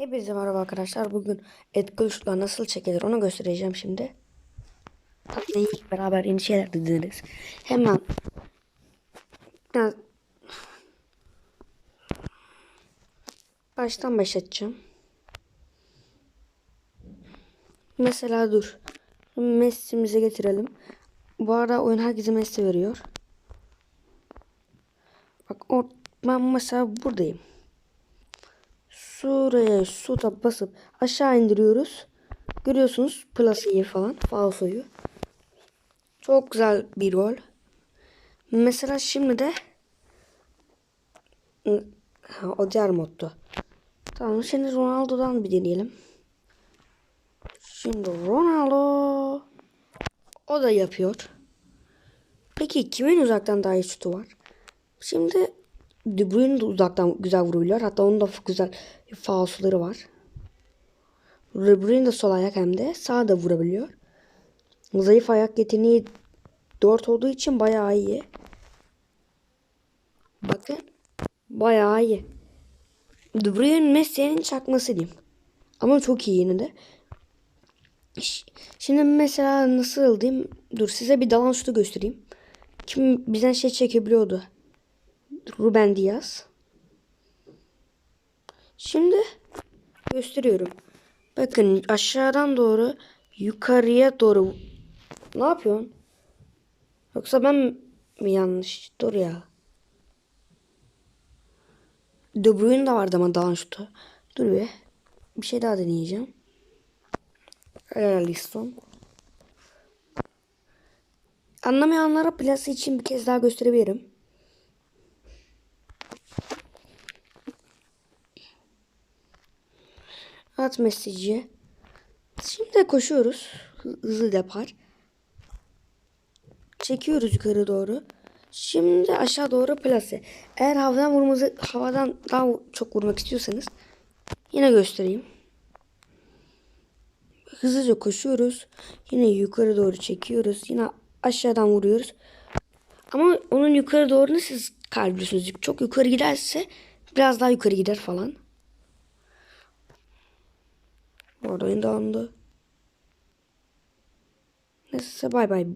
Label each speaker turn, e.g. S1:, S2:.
S1: Hepinize merhaba arkadaşlar. Bugün etkili şutlar nasıl çekilir onu göstereceğim şimdi. Hatta ilk beraber yeni şeyler de deneriz. Hemen baştan başlatacağım. Mesela dur. Messi'mize getirelim. Bu arada oyun herkese Messi veriyor. Bak o, ben mesela buradayım. Şuraya suda basıp aşağı indiriyoruz. Görüyorsunuz plasayı falan falsoyu. Çok güzel bir gol. Mesela şimdi de ha, o diğer moddu. Tamam şimdi Ronaldo'dan bir deneyelim. Şimdi Ronaldo o da yapıyor. Peki kimin uzaktan daha iyi şutu var? Şimdi De Bruyne de uzaktan güzel vurabiliyor. Hatta onun da güzel falsoları var. De Bruyne de sol ayak hem de sağ da vurabiliyor. Zayıf ayak yeteneği 4 olduğu için bayağı iyi. Bakın. Bayağı iyi. De Bruyne Messi'nin çakması diyeyim. Ama çok iyi yine de. Şimdi mesela nasıl diyeyim? Dur size bir dalan şutu göstereyim. Kim bizden şey çekebiliyordu. Ruben Diaz. Şimdi gösteriyorum. Bakın aşağıdan doğru yukarıya doğru. Ne yapıyorsun? Yoksa ben mi yanlış? Dur ya. De Bruyne de vardı ama daha şutu. Dur bir. Bir şey daha deneyeceğim. Liston. Anlamayanlara plası için bir kez daha gösterebilirim. At mesajı. Şimdi koşuyoruz. Hızlı depar. Çekiyoruz yukarı doğru. Şimdi aşağı doğru plase. Eğer havadan vurmanızı havadan daha çok vurmak istiyorsanız yine göstereyim. Hızlıca koşuyoruz. Yine yukarı doğru çekiyoruz. Yine aşağıdan vuruyoruz. Ama onun yukarı doğru siz kaybediyorsunuz. Çok yukarı giderse biraz daha yukarı gider falan. Orada oyun dağıldı. Neyse bay bay.